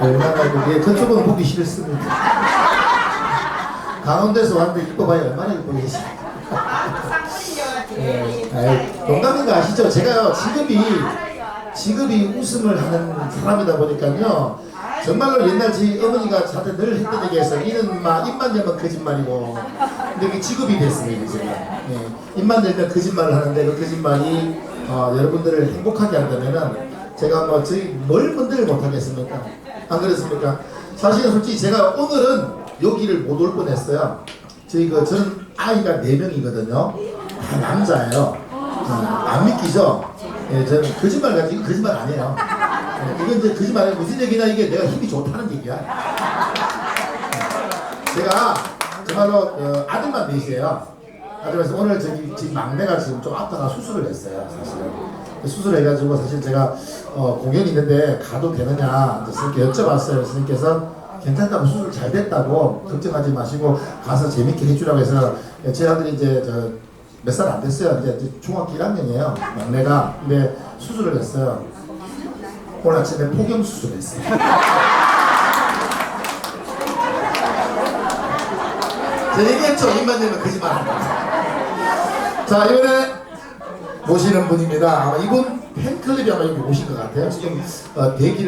얼마나 그게 저쪽은 보기 싫습니다. 강원도에서 왔는데 이뻐봐야 얼마나 이쁘겠어. 예, 아이, 농담인 거 아시죠? 제가 직업이 직업이 웃음을 하는 사람이다 보니까요. 정말로 옛날 제 어머니가 저한테 늘 했던 얘기에서 이는 막 입만 열면 거짓말이고 근데 그게 직업이 됐습니다 제가 예, 입만 열면 거짓말을 하는데 그 거짓말이 어, 여러분들을 행복하게 한다면은 제가 뭐 저희 뭘 뭔들 못하겠습니까? 안 그렇습니까? 사실은 솔직히 제가 오늘은 여기를 못 올 뻔했어요. 저희 그 저는 아이가 네 명이거든요. 다 남자예요. 어, 안 믿기죠? 예, 저는 거짓말 가지고 거짓말 아니에요. 예, 이건 이제 거짓말 아니고 무슨 얘기냐? 이게 내가 힘이 좋다는 얘기야. 제가 정말로 어, 아들만 넷이에요. 아들에서 오늘 저기 지금 막내가 지금 좀 아파가 수술을 했어요. 사실은 수술을 해가지고 사실 제가 어, 공연이 있는데 가도 되느냐 선생님께 여쭤봤어요. 선생님께서 괜찮다고 수술 잘 됐다고 걱정하지 마시고 가서 재밌게 해주라고 해서 제 아들이 이제 저몇살 안 됐어요. 이제 중학교 1학년이에요. 막내가 근데 수술을 했어요. 오늘 아침에 폭염 수술했어요. 제가 얘기했죠. 입만 열면 거짓말 한다. 자, 이번에 모시는 분입니다. 아마 이분 팬클럽이 아마 여기 오신 것 같아요. 지금 어, 대기를